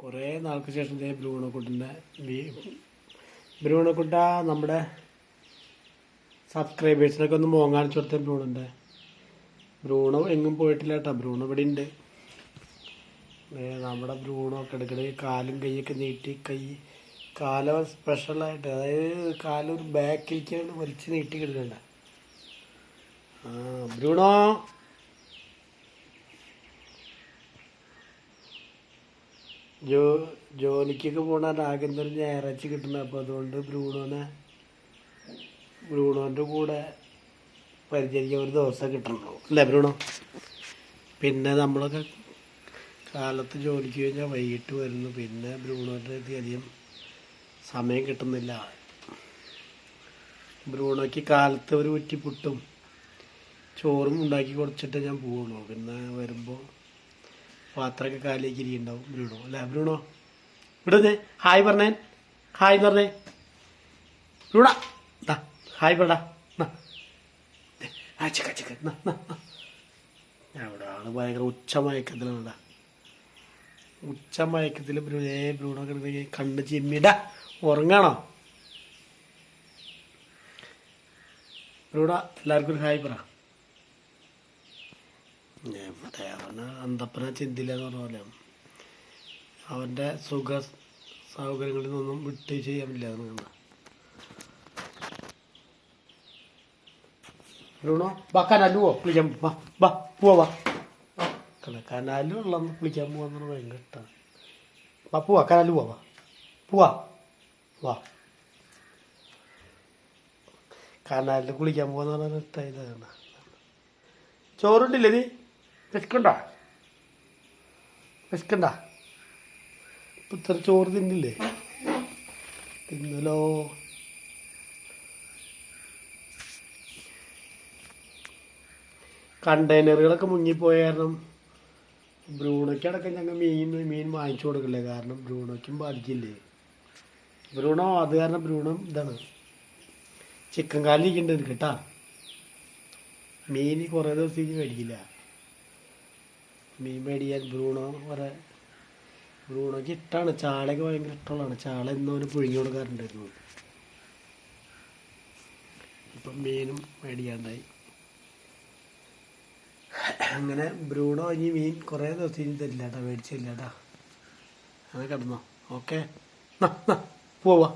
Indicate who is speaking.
Speaker 1: കുറേ നാൾക്ക് ശേഷം ഇതേ ബ്രൂണക്കുട്ടിന്റെ ബ്രൂണക്കുട്ട നമ്മുടെ സബ്സ്ക്രൈബേഴ്സിനൊക്കെ ഒന്ന് കാണിച്ചു കൊടുത്ത ബ്രൂണുണ്ട്. ബ്രൂണോ എങ്ങും പോയിട്ടില്ല കേട്ടോ. ബ്രൂണോ ഇവിടെ ഉണ്ട് നമ്മുടെ ബ്രൂണോ എടുക്കണ. കാലും കൈയൊക്കെ നീട്ടി കൈ കാല സ്പെഷ്യലായിട്ട് അതായത് കാലൊരു ബാക്കിലേക്കാണ് വലിച്ച് നീട്ടി കിടക്കണ്ട. ആ ബ്രൂണോ? ജോ ജോലിക്കൊക്കെ പോണ രാഗേന്ദ്രൻ ഞായറാഴ്ച കിട്ടുന്നത് അപ്പോൾ അതുകൊണ്ട് ബ്രൂണോനെ ബ്രൂണോന്റെ കൂടെ പരിചരിക്കാൻ ഒരു ദിവസം കിട്ടണല്ലോ അല്ലേ ബ്രൂണോ? പിന്നെ നമ്മളൊക്കെ കാലത്ത് ജോലിക്ക് കഴിഞ്ഞാൽ വൈകിട്ട് വരുന്നു. പിന്നെ ബ്രൂണോന്റെ അധികം സമയം കിട്ടുന്നില്ല. ബ്രൂണോയ്ക്ക് കാലത്ത് ഒരു ഉറ്റിപ്പുട്ടും പുട്ടും ചോറും ഉണ്ടാക്കി കൊടുത്തിട്ട് ഞാൻ പോവുള്ളൂ. പിന്നെ വരുമ്പോൾ പാത്രമൊക്കെ കാലിലേക്ക് ഇരിക്കുന്നുണ്ടാവും ബ്രൂണോ? അല്ലേ? ബ്രൂണോ? ഇവിടുന്ന് ഹായ് പറഞ്ഞേ. ഹായ് എന്ന് പറഞ്ഞേ. ബ്രൂണ ഹായ് പറടാ. ആ ചിക്ക ചിക്ക. അവിടെ ആൾ ഭയങ്കര ഉച്ച മയക്കത്തിലാണ് ഉച്ച മയക്കത്തിൽ ബ്രൂണേ ബ്രൂണോ കിടന്ന് കണ്ണ് ചെമ്മിട ഉറങ്ങാണോ? ബ്രൂണ എല്ലാവർക്കും ഒരു ഹായ് പറ. എവിടെ അവന് അന്തപ്പന ചിന്തില്ല എന്ന് പറഞ്ഞ പോലെ. അവന്റെ സുഖ സൗകര്യങ്ങളിൽ നിന്നും വിട്ട് ചെയ്യാൻ പറ്റില്ല എന്ന് വാ കനാലുവോ കുളിക്കാൻ കനാലും കുളിക്കാൻ പോവാന്ന് ഭയങ്കര ഇഷ്ടമാണ് വാ പോവാ കനാലു പോവാ പോവാ വാ. കനാലിൽ കുളിക്കാൻ പോവാന്ന് പറഞ്ഞാൽ ഇഷ്ടമായില്ല ചോറുണ്ടില്ലേ നീ? വിശക്കണ്ട? ഇപ്പൊ ഇത്ര ചോറ് തിന്നില്ലേ? തിന്നലോ? കണ്ടെയ്നറുകളൊക്കെ മുങ്ങിപ്പോയ കാരണം ബ്രൂണോയ്ക്കടക്കം ഞങ്ങൾ മീൻ മീൻ വാങ്ങിച്ചു കൊടുക്കില്ലേ? കാരണം ബ്രൂണോയ്ക്കും ബാധിക്കില്ലേ? ബ്രൂണോ? അത് കാരണം ബ്രൂണോ ഇതാണ്. ചിക്കൻ കാലിരിക്കേണ്ടത് കേട്ടാ? മീൻ കുറേ ദിവസത്തേക്ക് മേടിക്കില്ല. മീൻ മേടിയാൽ ബ്രൂണോ കുറേ ബ്രൂണോക്ക് ഇഷ്ടമാണ് ചാളയൊക്കെ ഭയങ്കര ഇഷ്ടമുള്ളതാണ്. ചാള ഇന്നും അവന് പുഴുങ്ങി കൊടുക്കാറുണ്ടായിരുന്നു. ഇപ്പം മീനും മേടിക്കാണ്ടായി. അങ്ങനെ ബ്രൂണോ ഇനി മീൻ കുറേ ദിവസം ഇനി തരില്ല കേട്ടോ മേടിച്ചില്ല കേട്ടോ അങ്ങനെ കിടന്നോ. ഓക്കെ. പോവാ.